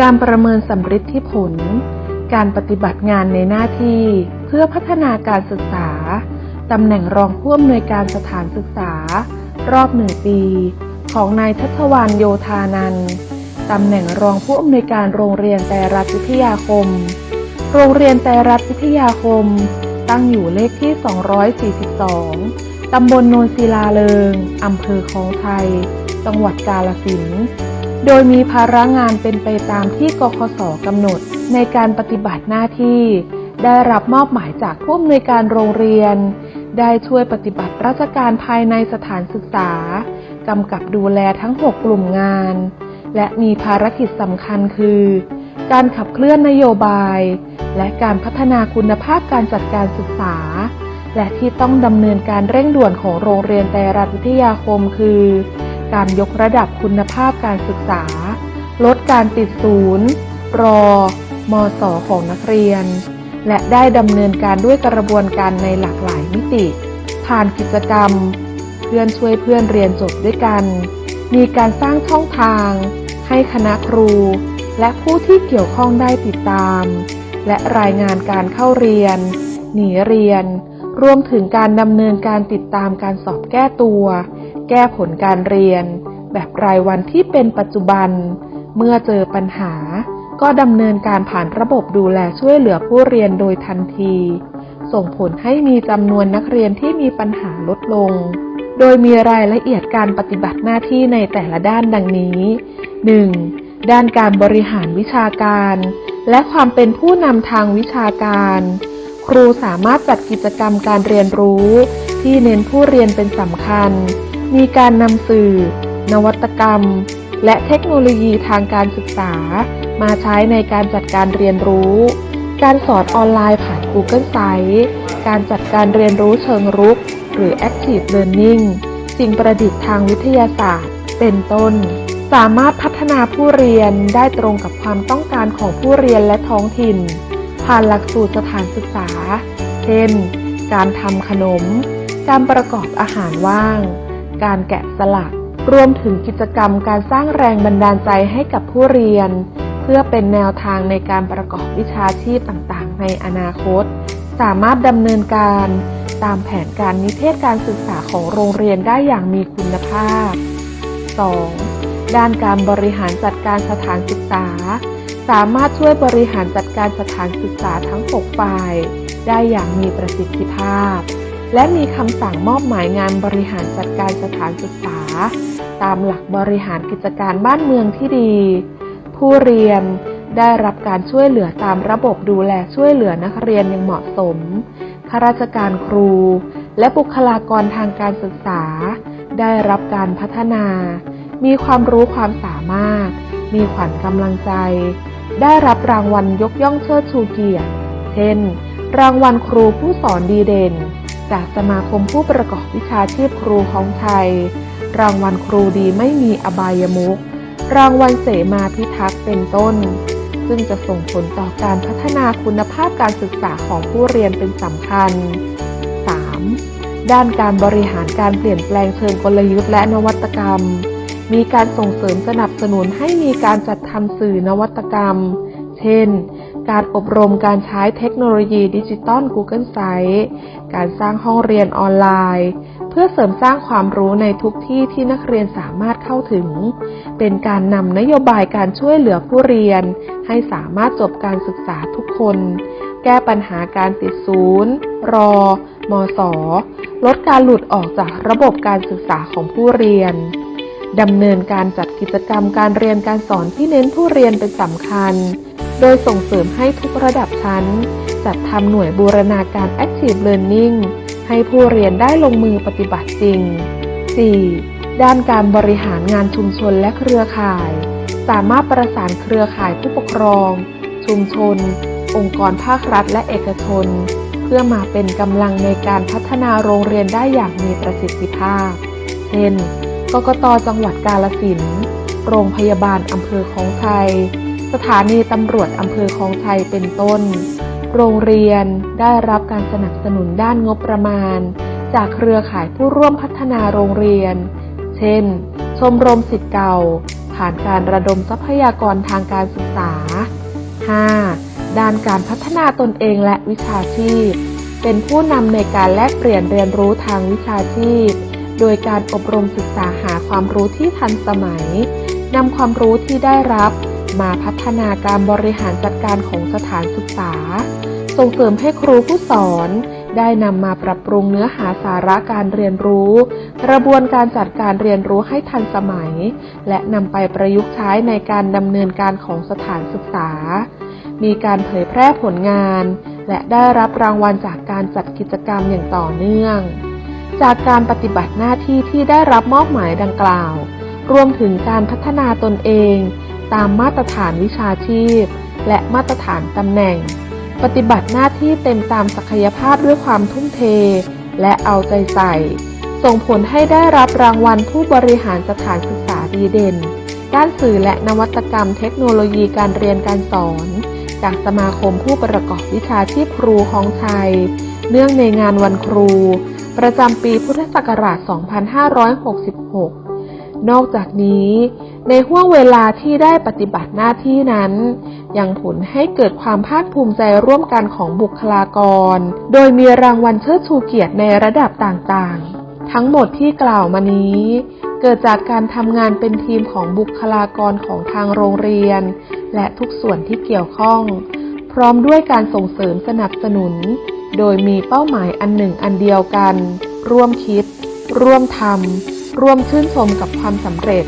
การประเมินสำฤทธิผล การปฏิบัติงานในหน้าที่เพื่อพัฒนาการศึกษา ตำแหน่งรองผู้อำนวยการสถานศึกษา รอบหนึ่งปี ของนายทัศวานโยธานันตำแหน่งรองผู้อำนวยการโรงเรียนแต่รัฐวิทยาคม โรงเรียนแต่รัฐวิทยาคม ตั้งอยู่เลขที่ 242 ตำบลโนนศิลาเริง อำเภอคลองไทย จังหวัดกาฬสินธุ์ โดยมีภาระงานเป็นไปตามที่กคสกำหนด ในการปฏิบัติหน้าที่ ได้รับมอบหมายจากผู้อำนวยการโรงเรียน ได้ช่วยปฏิบัติราชการภายในสถานศึกษากำกับดูแลทั้ง 6 กลุ่มงาน และมีภารกิจสำคัญคือ การขับเคลื่อนนโยบาย และการพัฒนาคุณภาพการจัดการศึกษา และที่ต้องดำเนินการเร่งด่วนของโรงเรียนไตรรัฐวิทยาคมคือ การยกระดับคุณภาพการศึกษา ลดการติดศูนย์ รอ มสของนักเรียน และได้ดำเนินการด้วยกระบวนการในหลากหลายมิติ ผ่านกิจกรรม เพื่อนช่วยเพื่อนเรียนจบด้วยกัน มีการสร้างช่องทาง ให้คณะครู และผู้ที่เกี่ยวข้องได้ติดตาม และรายงานการเข้าเรียน หนีเรียน รวมถึงการดำเนินการติดตามการสอบแก้ตัว แก้ผลการเรียน แบบรายวันที่เป็นปัจจุบัน เมื่อเจอปัญหา ก็ดำเนินการผ่านระบบดูแลช่วยเหลือผู้เรียนโดยทันที ส่งผลให้มีจำนวนนักเรียนที่มีปัญหาลดลง โดยมีรายละเอียดการปฏิบัติหน้าที่ในแต่ละด้านดังนี้ 1. ด้านการบริหารวิชาการ และความเป็นผู้นำทางวิชาการครูสามารถจัดกิจกรรมการเรียนรู้ ที่เน้นผู้เรียนเป็นสำคัญ มีการนำสื่อ นวัตกรรม และเทคโนโลยีทางการศึกษา มาใช้ในการจัดการเรียนรู้ การสอนออนไลน์ผ่าน Google Site การจัดการเรียนรู้เชิงรุก หรือ Active Learning สิ่งประดิษฐ์ทางวิทยาศาสตร์ เป็นต้น สามารถพัฒนาผู้เรียนได้ตรงกับความต้องการของผู้เรียนและท้องถิ่น ผ่านหลักสูตรสถานศึกษา เช่น การทำขนม การประกอบอาหารว่าง การแกะสลัก รวมถึงกิจกรรมการสร้างแรงบันดาลใจให้กับผู้เรียน เพื่อเป็นแนวทางในการประกอบวิชาชีพต่างๆ ในอนาคต สามารถดำเนินการตามแผนการนิเทศการศึกษาของโรงเรียนได้อย่างมีคุณภาพ 2. ด้านการบริหารจัดการสถานศึกษา สามารถช่วยบริหารจัดการสถานศึกษาทั้ง 6 ฝ่าย ได้อย่างมีประสิทธิภาพ และมีคำสั่งมอบหมายงานบริหารจัดการสถานศึกษา ตามหลักบริหารกิจการบ้านเมืองที่ดี ผู้เรียนได้รับการช่วยเหลือตามระบบดูแลช่วยเหลือนักเรียนอย่างเหมาะสมข้าราชการครู และบุคลากรทางการศึกษา ได้รับการพัฒนา มีความรู้ความสามารถ มีขวัญกำลังใจ ได้รับรางวัลยกย่องเชิดชูเกียรติ เช่น รางวัลครูผู้สอนดีเด่น จากสมาคมผู้ประกอบวิชาชีพครูของไทย รางวัลครูดีไม่มีอบายมุขรางวัลเสมาพิทักษ์เป็นต้น ซึ่งจะส่งผลต่อการพัฒนาคุณภาพการศึกษาของผู้เรียนเป็นสำคัญ 3. ด้านการบริหารการเปลี่ยนแปลงเชิงกลยุทธ์และนวัตกรรม มีการส่งเสริมสนับสนุนให้มีการจัดทำสื่อนวัตกรรม เช่น การอบรมการใช้เทคโนโลยีดิจิตอล Google Site การสร้างห้องเรียนออนไลน์ เพื่อเสริมสร้างความรู้ในทุกที่ที่นักเรียนสามารถเข้าถึง เป็นการนำนโยบายการช่วยเหลือผู้เรียน ให้สามารถจบการศึกษาทุกคน แก้ปัญหาการติดศูนย์ รอ มส ลดการหลุดออกจากระบบการศึกษาของผู้เรียนดำเนินการจัดกิจกรรมการเรียนการสอนที่เน้นผู้เรียนเป็นสำคัญ โดยส่งเสริมให้ทุกระดับชั้น จัดทำหน่วยบูรณาการ Active Learning ให้ผู้เรียนได้ลงมือปฏิบัติจริง 4. ด้านการบริหารงานชุมชนและเครือข่าย สามารถประสานเครือข่ายผู้ปกครอง ชุมชน องค์กรภาครัฐและเอกชน เพื่อมาเป็นกำลังในการพัฒนาโรงเรียนได้อย่างมีประสิทธิภาพ เช่น กกตจังหวัดกาลสิน โรงพยาบาลอำเภอคลองไทย สถานีตำรวจอำเภอคลองไทยเป็นต้น โรงเรียนได้รับการสนับสนุนด้านงบประมาณ จากเครือข่ายผู้ร่วมพัฒนาโรงเรียน เช่น ชมรมสิทธิ์เก่า ผ่านการระดมทรัพยากรทางการศึกษา 5. ด้านการพัฒนาตนเองและวิชาชีพ เป็นผู้นำในการแลกเปลี่ยนเรียนรู้ทางวิชาชีพ โดยการอบรมศึกษาหาความรู้ที่ทันสมัยนำความรู้ที่ได้รับ มาพัฒนาการบริหารจัดการของสถานศึกษา ส่งเสริมให้ครูผู้สอน ได้นำมาปรับปรุงเนื้อหาสาระการเรียนรู้ กระบวนการจัดการเรียนรู้ให้ทันสมัย และนำไปประยุกต์ใช้ในการดำเนินการของสถานศึกษา มีการเผยแพร่ผลงาน และได้รับรางวัลจากการจัดกิจกรรมอย่างต่อเนื่อง จากการปฏิบัติหน้าที่ที่ได้รับมอบหมายดังกล่าว รวมถึงการพัฒนาตนเอง ตามมาตรฐานวิชาชีพ และมาตรฐานตำแหน่ง ปฏิบัติหน้าที่เต็มตามศักยภาพด้วยความทุ่มเท และเอาใจใส่ ส่งผลให้ได้รับรางวัลผู้บริหารสถานศึกษาดีเด่น ด้านสื่อและนวัตกรรมเทคโนโลยีการเรียนการสอน จากสมาคมผู้ประกอบวิชาชีพครูของไทย เนื่องในงานวันครู ประจำปีพุทธศักราช 2566 นอกจากนี้ ในห่วงเวลาที่ได้ปฏิบัติหน้าที่นั้น ยังผลให้เกิดความภาคภูมิใจร่วมกันของบุคลากร โดยมีรางวัลเชิดชูเกียรติในระดับต่างๆ ทั้งหมดที่กล่าวมานี้ เกิดจากการทำงานเป็นทีมของบุคลากรของทางโรงเรียน และทุกส่วนที่เกี่ยวข้อง พร้อมด้วยการส่งเสริมสนับสนุน โดยมีเป้าหมายอันหนึ่งอันเดียวกัน ร่วมคิด ร่วมทำร่วมชื่นชมกับความสำเร็จ